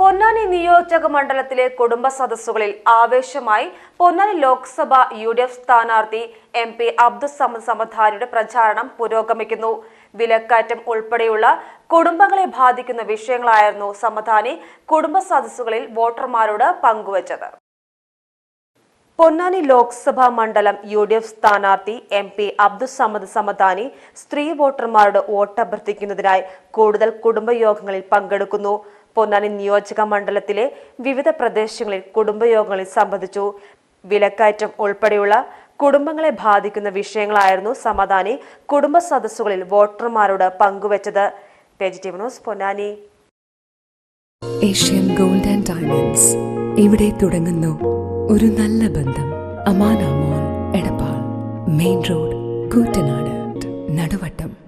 പൊന്നാനി നിയോജക മണ്ഡലത്തിലെ കുടുംബ സദസ്സുകളിൽ ആവേശമായി Ponnani Lok Sabha U D F സ്ഥാനാർത്ഥി എം പി അബ്ദുസമദ് സമധാനിയുടെ പ്രചാരണം പുരോഗമിക്കുന്നു. വിലക്കയറ്റം ഉൾപ്പെടെയുള്ള കുടുംബങ്ങളെ ബാധിക്കുന്ന വിഷയങ്ങളായിരുന്നു സമധാനി കുടുംബ സദസ്സുകളിൽ വോട്ടർമാരോട് പങ്കുവച്ചത്. പൊന്നാനി ലോക്സഭാ മണ്ഡലം യു ഡി എഫ് സ്ഥാനാർത്ഥി എം പി അബ്ദുസമദ് സമദാനി സ്ത്രീ വോട്ടർമാരോട് വോട്ടഭ്യർത്ഥിക്കുന്നതിനായി കൂടുതൽ കുടുംബയോഗങ്ങളിൽ പങ്കെടുക്കുന്നു. പൊന്നാനി നിയോജക മണ്ഡലത്തിലെ വിവിധ പ്രദേശങ്ങളിൽ കുടുംബയോഗങ്ങളിൽ സംബന്ധിച്ചു. വിലക്കയറ്റം ഉൾപ്പെടെയുള്ള കുടുംബങ്ങളെ ബാധിക്കുന്ന വിഷയങ്ങളായിരുന്നു സമാധാനി കുടുംബ സദസ്സുകളിൽ വോട്ടർമാരോട് പങ്കുവച്ചത്. T news Ponnani. Asian gold and diamonds. ഇവിടെ തുടങ്ങുന്നു. ഒരു നല്ല ബന്ധം. അമാനാമോൻ Edappal. Main road Koottanad. Naduvattom.